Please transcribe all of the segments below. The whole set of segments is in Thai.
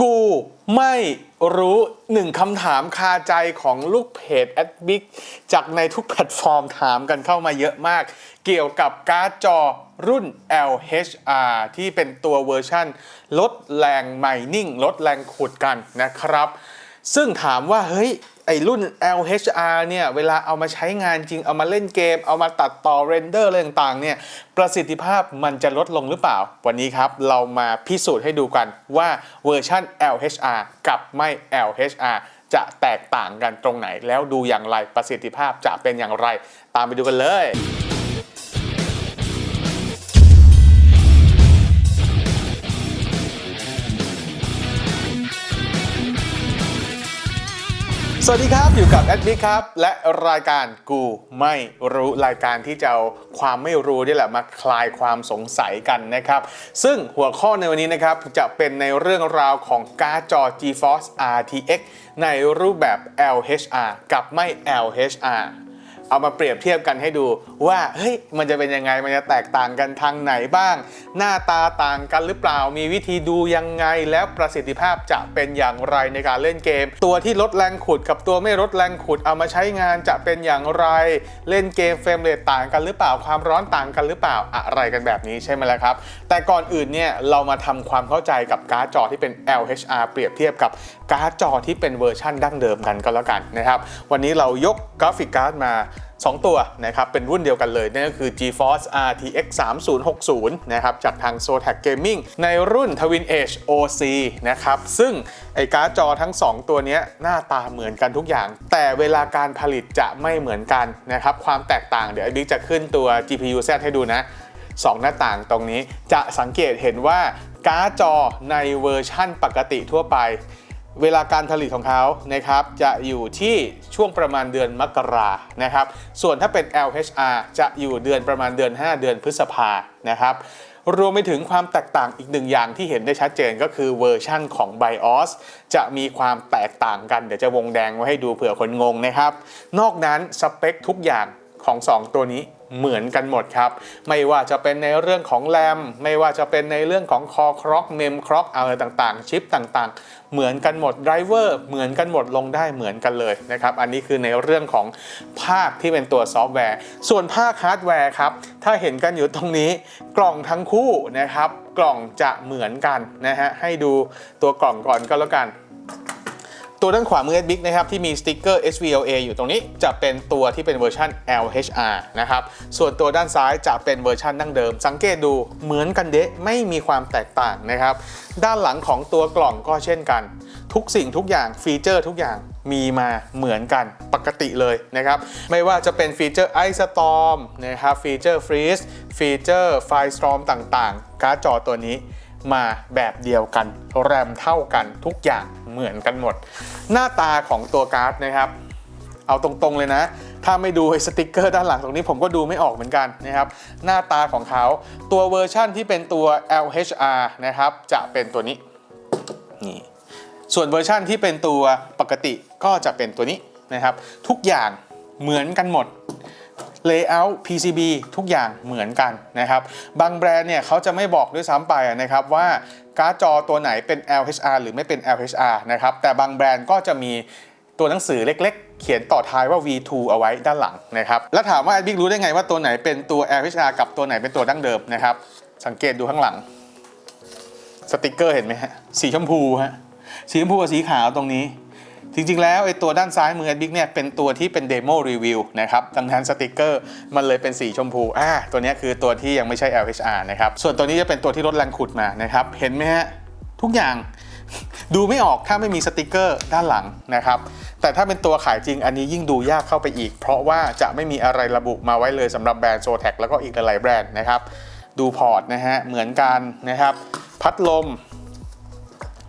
กูไม่รู้หนึ่งคำถามคาใจของลูกเพจแอดบิ๊กจากในทุกแพลตฟอร์มถามกันเข้ามาเยอะมาก เกี่ยวกับการ์ดจอรุ่น LHR ที่เป็นตัวเวอร์ชันลดแรงไมนิ่งลดแรงขุดกันนะครับ ซึ่งถามว่าเฮ้ยไอรุ่น LHR เนี่ยเวลาเอามาใช้งานจริงเอามาเล่นเกม เอามาตัดต่อเรนเดอร์อะไรต่างๆเนี่ยประสิทธิภาพมันจะลดลงหรือเปล่า วันนี้ครับเรามาพิสูจน์ให้ดูกันว่าเวอร์ชัน LHR กับไม่ LHR จะแตกต่างกันตรงไหน แล้วดูอย่างไรประสิทธิภาพจะเป็นอย่างไร ตามไปดูกันเลย วัสดีครับ อยู่กับแอดมิครับ และรายการกูไม่รู้รายการที่จะเอาความไม่รู้นี่แหละมาคลายความสงสัยกันนะครับ ซึ่งหัวข้อในวันนี้นะครับ จะเป็นในเรื่องราวของการ์ดจอ GeForce RTX ในรูปแบบ LHR กับไม่ LHR เอามาเปรียบเทียบกันให้ดูว่าเฮ้ยมันจะเป็นยังไงมันจะแตกต่างกันทางไหนบ้าง หน้าตาต่างกันหรือเปล่ามีวิธีดูยังไง แล้วประสิทธิภาพจะเป็นอย่างไรในการเล่นเกม ตัวที่ลดแรงขุดกับตัวไม่ลดแรงขุดเอามาใช้งานจะเป็นอย่างไร เล่นเกมเฟรมเรทต่างกันหรือเปล่าความร้อนต่างกันหรือเปล่าอะไรกันแบบนี้ใช่ไหมล่ะครับ แต่ก่อนอื่นเนี่ยเรามาทำความเข้าใจกับการ์ดจอที่เป็น LHR เปรียบเทียบกับการ์ดจอที่เป็นเวอร์ชั่นดั้งเดิมกันก็แล้วกันนะครับ วันนี้เรายกกราฟิกการ์ดมา2 ตัวนะครับเป็นรุ่นเดียวกันเลยนั่นก็คือ GeForce RTX 3060นะครับจากทาง Zotac Gaming ในรุ่น Twin Edge OC นะครับซึ่งไอการ์ดจอทั้ง 2 ตัวนี้หน้าตาเหมือนกันทุกอย่าง แต่เวลาการผลิตจะไม่เหมือนกันนะครับความแตกต่างเดี๋ยวไอบิ๊กจะขึ้นตัว GPU Z ให้ดูนะ2 หน้าต่างตรงนี้จะสังเกตเห็นว่าการ์ดจอในเวอร์ชั่นปกติทั่วไป เวลาการผลิตของเขานะครับจะอยู่ที่ช่วงประมาณเดือนมกรานะครับ ส่วนถ้าเป็น LHR จะอยู่เดือนประมาณเดือน 5 เดือนพฤษภานะครับ รวมไปถึงความแตกต่างอีกหนึ่งอย่างที่เห็นได้ชัดเจนก็คือเวอร์ชั่นของ BIOS จะมีความแตกต่างกัน เดี๋ยวจะวงแดงไว้ให้ดูเผื่อคนงงนะครับ นอกนั้นสเปคทุกอย่างของ 2 ตัวนี้ เหมือนกันหมดครับ ไม่ว่าจะเป็นในเรื่องของแรม ไม่ว่าจะเป็นในเรื่องของคอคร็อกเมมคร็อกอะไรต่างๆ ชิปต่างๆ เหมือนกันหมดไดรเวอร์เหมือนกันหมดลงได้เหมือนกันเลยนะครับ อันนี้คือในเรื่องของภาคที่เป็นตัวซอฟต์แวร์ ส่วนภาคฮาร์ดแวร์ครับ ถ้าเห็นกันอยู่ตรงนี้กล่องทั้งคู่นะครับ กล่องจะเหมือนกันนะฮะให้ดูตัวกล่องก่อนก็แล้วกัน ตัวด้านขวามือ Big นะครับที่มีสติ๊กเกอร์ SVLA อยู่ตรงนี้จะเป็นตัวที่เป็นเวอร์ชัน LHR นะครับส่วนตัวด้านซ้ายจะเป็นเวอร์ชันดั้งเดิม สังเกตดูเหมือนกันเดะไม่มีความแตกต่างนะครับด้านหลังของตัวกล่องก็เช่นกัน ทุกสิ่งทุกอย่างฟีเจอร์ทุกอย่างมีมาเหมือนกันปกติเลยนะครับ ไม่ว่าจะเป็นฟีเจอร์ Ice Storm นะครับฟีเจอร์ Freeze ฟีเจอร์ Fire Storm ต่างๆ การ์ดจอตัวนี้ มาแบบเดียวกัน แรมเท่ากันทุกอย่างเหมือนกันหมด หน้าตาของตัวการ์ดนะครับ เอาตรงๆเลยนะ ถ้าไม่ดูสติกเกอร์ด้านหลังตรงนี้ผมก็ดูไม่ออกเหมือนกันนะครับ หน้าตาของเขาตัวเวอร์ชั่นที่เป็นตัว LHR นะครับ จะเป็นตัวนี้นี่ส่วนเวอร์ชั่นที่เป็นตัวปกติก็จะเป็นตัวนี้นะครับ ทุกอย่างเหมือนกันหมด Layout PCB ทุกอย่างเหมือนกันนะครับบางแบรนด์เนี่ยเขาจะไม่บอกด้วยซ้ำไปนะครับว่าการ์ดจอตัวไหนเป็น LHR หรือไม่เป็น LHR นะครับแต่บางแบรนด์ก็จะมีตัวหนังสือเล็กๆ เขียนต่อท้ายว่า V2 เอาไว้ด้านหลังนะครับแล้วถามว่าบิ๊กรู้ได้ไงว่าตัวไหนเป็นตัว LHR กับตัวไหนเป็นตัวดั้งเดิมนะครับสังเกตดูข้างหลังสติกเกอร์เห็นไหมฮะสีชมพูฮะสีชมพูกับสีขาวตรงนี้ จริงๆ แล้วไอ้ตัวด้านซ้ายมือบิ๊กเนี่ยเป็นตัวที่เป็นเดโมรีวิวนะครับดังนั้นสติกเกอร์มันเลยเป็นสีชมพูอ่าตัวนี้คือตัวที่ยังไม่ใช่ LHR นะครับส่วนตัวนี้จะเป็นตัวที่ลดแรงขุดมานะครับเห็นไหมฮะทุกอย่างดูไม่ออกถ้าไม่มีสติกเกอร์ด้านหลังนะครับ แต่ถ้าเป็นตัวขายจริงอันนี้ยิ่งดูยากเข้าไปอีก เพราะว่าจะไม่มีอะไรระบุมาไว้เลยสำหรับแบรนด์โซแท็กแล้วก็อีกหลายแบรนด์นะครับ ดูพอร์ตนะฮะเหมือนกันนะครับ พัดลม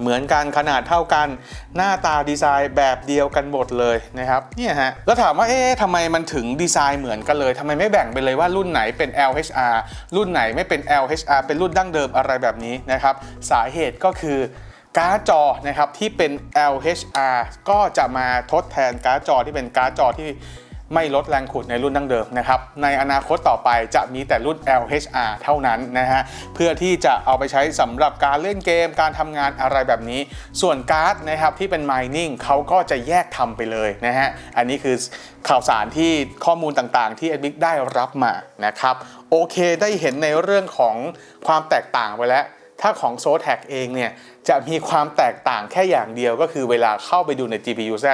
เหมือนกันขนาดเท่ากัน หน้าตาดีไซน์แบบเดียวกันหมดเลยนะครับเนี่ยฮะแล้วถามว่าเอ๊ะทำไมมันถึงดีไซน์เหมือนกันเลยทำไมไม่แบ่งไปเลยว่ารุ่นไหนเป็น LHR รุ่นไหนไม่เป็น LHR เป็นรุ่นดั้งเดิมอะไรแบบนี้นะครับสาเหตุก็คือการ์ดจอนะครับที่เป็น LHR ก็จะมาทดแทนการ์ดจอที่เป็นการ์ดจอที่ ไม่ลดแรงขุดในรุ่นดั้งเดิมนะครับ ในอนาคตต่อไปจะมีแต่รุ่น LHR เท่านั้นนะฮะ เพื่อที่จะเอาไปใช้สำหรับการเล่นเกม การทำงานอะไรแบบนี้ ส่วนการ์ดนะครับที่เป็น mining เขาก็จะแยกทำไปเลยนะฮะ อันนี้คือข่าวสารที่ข้อมูลต่างๆ ที่ a d m i c ได้รับมานะครับ โอเคได้เห็นในเรื่องของความแตกต่างไปแล้วถ้าของ z o t a c เองเนี่ยจะมีความแตกต่างแค่อย่างเดียวก็คือเวลาเข้าไปดูใน GPU Z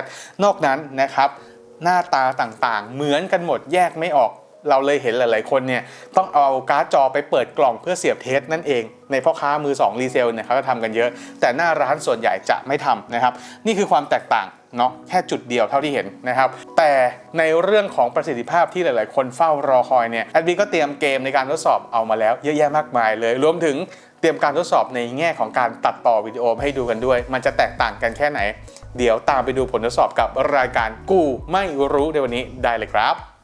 นอกนั้นนะครับ หน้าตาต่างๆ เหมือนกันหมดแยกไม่ออก เราเลยเห็นหลายๆคนเนี่ยต้องเอาการ์ดจอไปเปิดกล่องเพื่อเสียบเทสนั่นเอง ในพ่อค้ามือ2รีเซลเนี่ยเขาจะทำกันเยอะ แต่หน้าร้านส่วนใหญ่จะไม่ทำนะครับ นี่คือความแตกต่างเนาะแค่จุดเดียวเท่าที่เห็นนะครับ แต่ในเรื่องของประสิทธิภาพที่หลาย ๆ คนเฝ้ารอคอยเนี่ยแอดบีก็เตรียมเกมในการทดสอบเอามาแล้วเยอะแยะมากมายเลย รวมถึง เตรียมการทดสอบในแง่ของการตัดต่อวิดีโอให้ดูกันด้วย มันจะแตกต่างกันแค่ไหน เดี๋ยวตามไปดูผลทดสอบกับรายการกูไม่รู้ในวันนี้ได้เลยครับ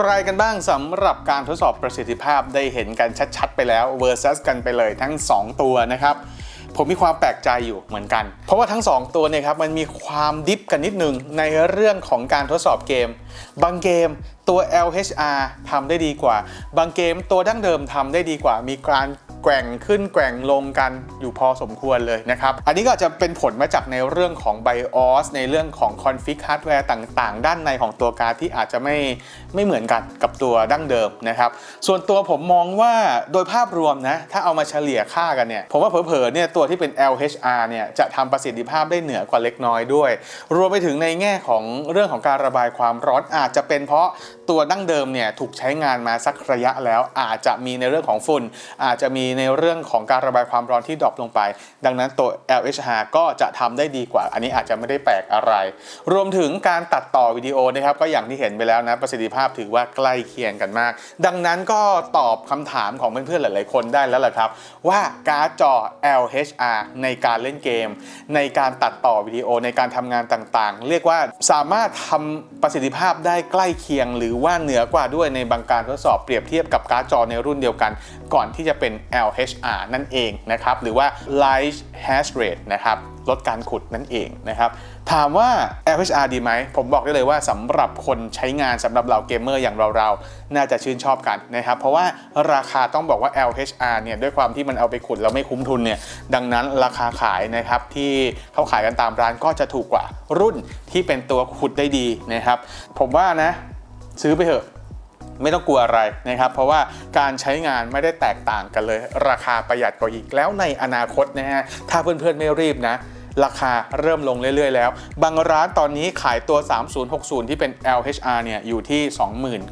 ไรกันบ้างสำหรับการทดสอบประสิทธิภาพได้เห็นกันชัดๆ ไปแล้ว versus กันไปเลยทั้ง 2 ตัวนะครับผมมีความแปลกใจอยู่เหมือนกัน เพราะว่าทั้ง 2 ตัวเนี่ยครับมันมีความดิฟกันนิดนึงในเรื่องของการทดสอบเกม บางเกมตัว LHR ทำได้ดีกว่า บางเกมตัวดั้งเดิมทำได้ดีกว่า มีการ แกว่งขึ้นแกว่งลงกันอยู่พอสมควรเลยนะครับ อันนี้ก็จะเป็นผลมาจากในเรื่องของ BIOS ในเรื่องของ config hardware ต่างๆ ด้านในของตัวการ์ดที่อาจจะไม่ไม่เหมือนกันกับตัวดั้งเดิมนะครับ ส่วนตัวผมมองว่าโดยภาพรวมนะ ถ้าเอามาเฉลี่ยค่ากันเนี่ย ผมว่าเผลอๆเนี่ยตัวที่เป็น LHR เนี่ยจะทำประสิทธิภาพได้เหนือกว่าเล็กน้อยด้วย รวมไปถึงในแง่ของเรื่องของการระบายความร้อนอาจจะเป็นเพราะตัวดั้งเดิมเนี่ยถูกใช้งานมาสักระยะแล้วอาจจะมีในเรื่องของฝุ่น อาจจะมีในเรื่องของการระบายความร้อนที่ดรอปลงไป ดังนั้นตัว LHR ก็จะทำได้ดีกว่า อันนี้อาจจะไม่ได้แปลกอะไร รวมถึงการตัดต่อวิดีโอนะครับก็อย่างที่เห็นไปแล้วนะประสิทธิภาพถือว่าใกล้เคียงกันมาก ดังนั้นก็ตอบคำถามของเพื่อนๆหลายๆคนได้แล้วแหละครับ ว่าการ์ดจอ LHR ในการเล่นเกม ในการตัดต่อวิดีโอในการทำงานต่างๆ เรียกว่าสามารถทำประสิทธิภาพได้ใกล้เคียงหรืออว่าเหนือกว่าด้วยในบางการทดสอบเปรียบเทียบกับการ์ดจอในรุ่นเดียวกัน ก่อนที่จะเป็น LHR นั่นเองนะครับหรือว่า Light Hash Rate นะครับลดการขุดนั่นเองนะครับถามว่า LHR ดีไหม ผมบอกได้เลยว่าสำหรับคนใช้งานสำหรับเราเกมเมอร์อย่างเราๆ น่าจะชื่นชอบกันนะครับ เพราะว่าราคาต้องบอกว่า LHR เนี่ยด้วยความที่มันเอาไปขุดแล้วไม่คุ้มทุนเนี่ย ดังนั้นราคาขายนะครับที่เขาขายกันตามร้านก็จะถูกกว่ารุ่นที่เป็นตัวขุดได้ดีนะครับ ผมว่านะ ซื้อไปเถอะไม่ต้องกลัวอะไรนะครับ เพราะว่าการใช้งานไม่ได้แตกต่างกันเลย ราคาประหยัดกว่าอีกแล้วในอนาคตนะฮะถ้าเพื่อนๆไม่รีบนะ ราคาเริ่มลงเรื่อยๆแล้ว บางร้านตอนนี้ขายตัว 3060 ที่เป็น LHR เนี่ยอยู่ที่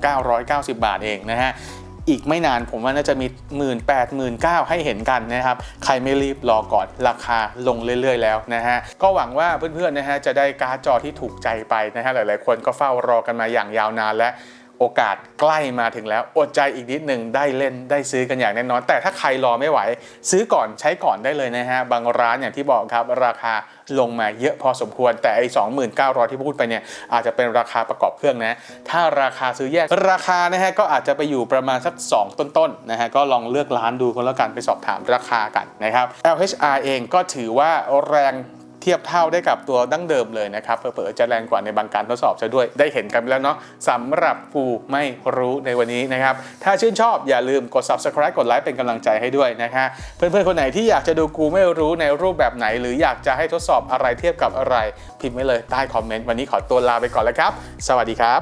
2990 บาทเองนะฮะ อีกไม่นานผมว่าน่าจะมี 1 8 0 0 0 0ให้เห็นกันนะครับ ใครไม่รีบรอก่อนราคาลงเรื่อย ๆ แล้วนะฮะ ก็หวังว่าเพื่อนๆนะฮะจะได้การ์ดจอที่ถูกใจไปนะฮะหลายๆคนก็เฝ้ารอกันมาอย่างยาวนานและ โอกาสใกล้มาถึงแล้วอดใจอีกนิดหนึ่งได้เล่นได้ซื้อกันอย่างแน่นอน แต่ถ้าใครรอไม่ไหว ซื้อก่อนใช้ก่อนได้เลยนะฮะ บางร้านอย่างที่บอกครับ ราคาลงมาเยอะพอสมควร แต่ไอ้29,000ที่พูดไปเนี่ย อาจจะเป็นราคาประกอบเครื่องนะ ถ้าราคาซื้อแยกราคานะฮะก็อาจจะไปอยู่ประมาณสัก 2 ต้นๆนนะฮะก็ลองเลือกร้านดูกันล้วกันไปสอบถามราคากันนะครับ LHR เองก็ถือว่าแรง เทียบเท่าได้กับตัวดั้งเดิมเลยนะครับเผลอๆจะแรงกว่าในบางการทดสอบจะด้วยได้เห็นกันไปแล้วเนาะสำหรับกูไม่รู้ในวันนี้นะครับ ถ้าชื่นชอบอย่าลืมกด subscribe กดไลค์เป็นกำลังใจให้ด้วยนะฮะเพื่อนๆคนไหนที่อยากจะดูกูไม่รู้ในรูปแบบไหน หรืออยากจะให้ทดสอบอะไรเทียบกับอะไร พิมพ์ไว้เลยใต้คอมเมนต์วันนี้ขอตัวลาไปก่อนแล้วครับ สวัสดีครับ